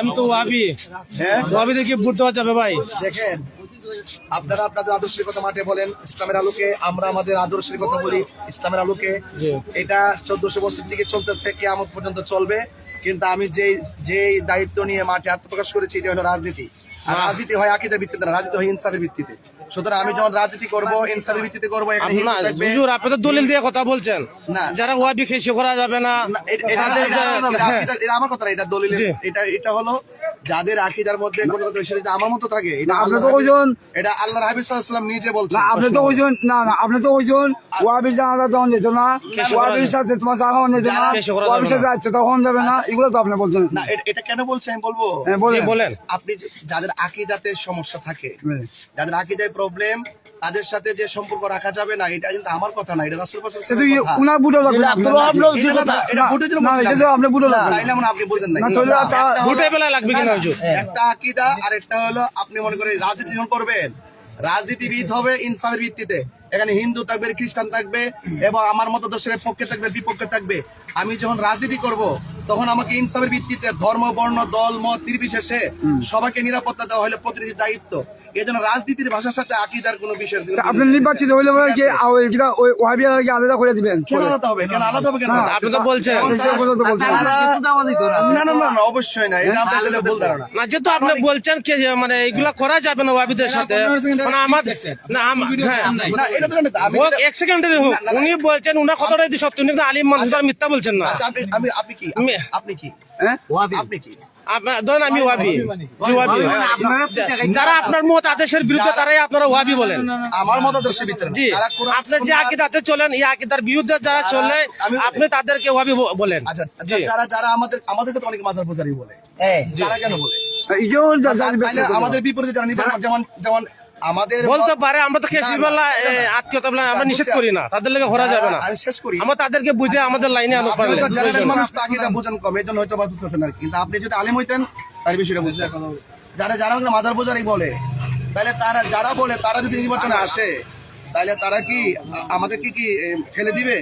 আমি তো ওয়াবি। হ্যাঁ? ওয়াবি দেখে ভোট দেওয়া যাবে ভাই? দেখেন আপনারা আপনাদের আদর্শের কথা মাঠে বলেন ইসলামের আলোকে আমরা আমাদের আদর্শের কথা বলি ইসলামের আলোকে। এটা চোদ্দশো বছর থেকে চলতেছে কেয়ামত পর্যন্ত চলবে। কিন্তু আমি যে যে দায়িত্ব নিয়ে মাঠে আত্মপ্রকাশ করেছি এটা হলো রাজনীতি। আর রাজনীতি হয় আকিদের ভিত্তিতে না রাজনীতি হয় ইনসাফের ভিত্তিতে। সুতরাং আমি যখন রাজনীতি করব ইনসাফের ভিত্তিতে করব এখানে হিন্দু হুজুর আপনি তো দলিল দিয়ে কথা বলছেন না। যারা ওয়াবি খেসে করা যাবে না হ্যাঁ। আমার কথা এটা দলিল জি। এটা এটা হলো যাদের আকিদার মধ্যে কোনো কথা বিষয় আমার মতো থাকে এটা না, আপনি আল্লাহর তো হাবিব- এটা আল্লাহর হাবিব সাল্লাল্লাহু আলাইহি ওয়াসাল্লাম নিজে বলছেন। না আপনি তো ওইজন না না আপনি তো ওইজন ওয়াবির জানাজা তখন যেত না ওয়াবির সাথে তোমার যেত না সাথে যাচ্ছে তখন যাবে না এগুলো তো আপনি বলছেন। না এটা- কেন বলছে আমি বলব? হ্যাঁ, বলেন। আপনি যাদের আকিদাতে সমস্যা থাকে যাদের আকিদায় প্রবলেম তাদের সাথে যে সম্পর্ক রাখা যাবে না এটা কিন্তু আমার কথা না এটা রাসূল না। আপনি হয় আপনি বোঝেন না লাগবে হুজুর? একটা আকিদা আর একটা হলো আপনি মনে করেন রাজনীতি যখন করবেন রাজনীতিবিদ হবে ইনসাফের ভিত্তিতে। এখানে হিন্দু থাকবে খ্রিস্টান থাকবে এবং আমার মতো দোষের পক্ষে থাকবে বিপক্ষে থাকবে। আমি যখন রাজনীতি করব তখন আমাকে ইনসাফের ভিত্তিতে ধর্ম বর্ণ দল মত নির্বিশেষে সবাইকে নিরাপত্তা দেওয়া হলে প্রতিনিধির দায়িত্ব। এই জন্য রাজনীতির ভাষার সাথে আকিদার কোনো বিষয় আপনি নির্বাচিত হইলে কি আলাদা করে দিবেন? কেন আলাদা হবে? কেন আলাদা হবে কেন? আপনি তো বলছেন। যেমন তারা- কথা তো বলছেন। তারা- না। না না না, অবশ্যই না। এটা আপনাদের ভুল ধারণা। না যেহেতু আপনি বলছেন যে মানে এগুলা করা যাবে না ওয়াবিদের সাথে। মানে আমার না আম- হ্যাঁ। না এটা তো আমি এক সেকেন্ডের হোক। না, না, উনি বলছেন উনার কথাটাই সত্য উনি আলিম মানুষ মিথ্যা বলছেন না। আচ্ছা আপনি আমি আপনি কি আমি- আপনি কি? হ্যাঁ? আপনি কি? ধরেন আমি ওয়াবি। ওয়াবি। যারা আপনার মত আদেশের বিরুদ্ধে তারাই আপনারা ওয়াবি বলেন। আমার মতাদর্শের ভিতরে জি। আপনার যে আকিদাতে চলেন এই আকিদার বিরুদ্ধে যারা চলে আপনি তাদেরকে ওয়াবি বলেন। আচ্ছা যারা যারা আমাদের আমাদেরকে তো অনেক মাজার পূজারি বলে। তারা কেন বলে? ইজো যা- যা- তাইলে আমাদের বিপরীতে যারা যেমন যেমন আমাদের বলতে পারে আমরা তো না, খেসি না, বেলা না, না। আত্মীয়তা বেলা আমরা নিষেধ বুঝছি। করি না। তাদের লেগে ঘোরা যাবে না আমি শেষ করি। আমরা তাদেরকে বুঝে আমাদের লাইনে আনুক আপনি তো জেনারেল মানুষ তাকে তা বুঝেন কম এই হয়তো বা বুঝতেছেন না কিন্তু আপনি যদি আলিম হইতেন তার বিষয়টা বুঝতেন যারা যারা আমাদের মাজার পূজারি বলে তাহলে তারা যারা বলে তারা যদি নির্বাচনে আসে তাহলে তারা কি আমাদেরকে কি ফেলে দিবে?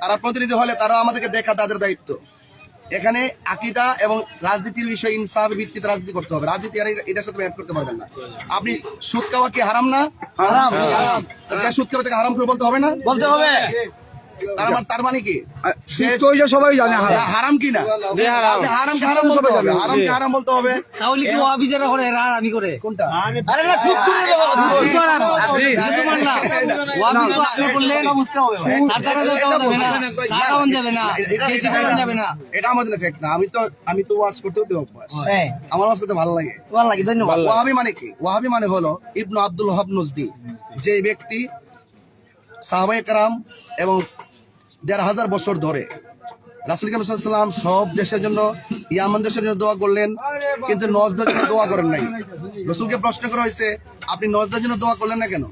তারা প্রতিনিধি হলে তারা আমাদেরকে দেখা তাদের দায়িত্ব। এখানে আকিদা এবং রাজনীতির বিষয় ইনসাফ ভিত্তিতে রাজনীতি করতে হবে। রাজনীতি আর এটা- এটার সাথে অ্যাড করতে পারবেন না। আপনি সুদ খাওয়া কি হারাম না? হারাম। সুদ খাওয়া থেকে হারাম করে বলতে হবে না? বলতে হবে। তার মানে- তার মানে কি? সবাই জানে হ্যাঁ হারাম কি না? হারাম। হারাম বলতে হবে? হারাম হারাম বলতে হবে? তাহলে কি অফিসাররা করে এরা আমি করে? কোনটা? আরে না সুদ করে দেবো। হবে। আমি তো আমি তো ওয়াজ করতেও তো হ্যাঁ। আমার ওয়াজ করতে ভালো লাগে। ভালো লাগে ধন্যবাদ। ওয়াহাবি মানে কি? ওয়াহাবি মানে হলো ইবনু আব্দুল ওহাব নজদি। যে ব্যক্তি সাহাবায়ে কারাম এবং দেড় হাজার বছর ধরে। রাসুল কালাম সব দেশের জন্য ইয়ামান দেশের জন্য দোয়া করলেন কিন্তু নজদের জন্য দোয়া করেন নাই। রসুলকে প্রশ্ন করা হয়েছে আপনি নজদের জন্য দোয়া করলেন না কেন?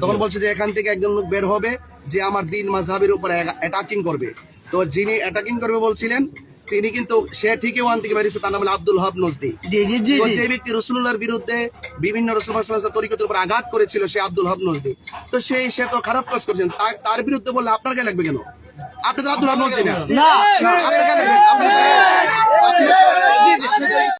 তখন বলছে যে এখান থেকে একজন লোক বের হবে যে আমার দিন মাঝহাবের উপর অ্যাটাকিং করবে। তো যিনি অ্যাটাকিং করবে বলছিলেন তিনি কিন্তু সে ঠিকই ওয়ান থেকে বেরিয়েছে তার নাম হলো আব্দুল হব নজদি। যে ব্যক্তি রসুল্লাহর বিরুদ্ধে বিভিন্ন রসুল্লাহ তরিকতের উপর আঘাত করেছিল সে আব্দুল হব নজদি। তো সেই সে তো খারাপ কাজ করেছেন তার বিরুদ্ধে বললে আপনার কে লাগবে কেন? আপনি তো আব্দুল রহমান না।